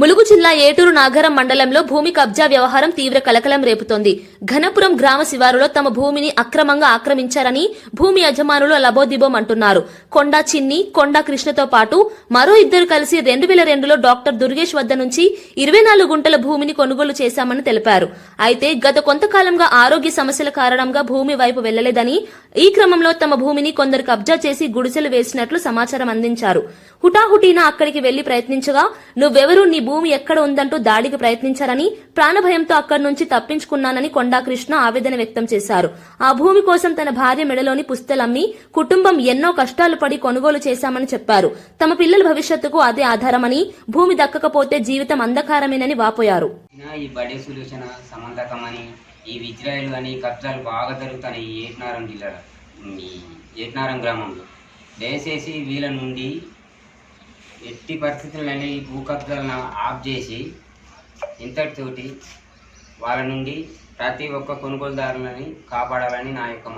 ములుగు జిల్లా ఏటూరు నాగరం మండలంలో భూమి కబ్జా వ్యవహారం తీవ్ర కలకలం రేపుతోంది. ఘనపురం గ్రామ శివారులో తమ భూమిని అక్రమంగా ఆక్రమించారని భూమి యజమానులు లబోదిబోం అంటున్నారు. కొండా చిన్ని కొండా కృష్ణతో పాటు మరో ఇద్దరు కలిసి రెండు వేల రెండులో డాక్టర్ దుర్గేష్ వద్ద నుంచి ఇరవై నాలుగు గుంటల భూమిని కొనుగోలు చేశామని తెలిపారు. అయితే గత కొంతకాలంగా ఆరోగ్య సమస్యల కారణంగా భూమి వైపు వెళ్ళలేదని ఈ క్రమంలో తమ భూమిని కొందరు కబ్జా చేసి గుడిసెలు వేసినట్లు సమాచారం అందించారు. హుటాహుటీన అక్కడికి వెళ్ళి ప్రయత్నించగా నువ్వెవరు? నీ భూమి ఎక్కడ ఉందంటూ దాడికి ప్రయత్నించారని ప్రాణభయంతో అక్కడి నుంచి తప్పించుకున్నానని కొండాకృష్ణ ఆవేదన వ్యక్తం చేశారు. ఆ భూమి కోసం తన భార్య మెడలోని పుస్తలమ్మి కుటుంబం ఎన్నో కష్టాలు పడి కొనుగోలు చేశామని చెప్పారు. తమ పిల్లల భవిష్యత్తుకు అదే ఆధారమని భూమి దక్కకపోతే జీవితం అంధకారమేనని వాపోయారు. ఈ బడే అని ఈ అని కబ్జాలు బాగా జరుగుతాయి ఏట్నారం జిల్లాలో ఏట్నారం గ్రామంలో. దయచేసి వీళ్ళ నుండి ఎట్టి పరిస్థితుల్లో ఈ భూకబ్జాలను ఆఫ్ చేసి ఇంతటితోటి వాళ్ళ నుండి ప్రతి ఒక్క కొనుగోలుదారులని కాపాడాలని నా యొక్క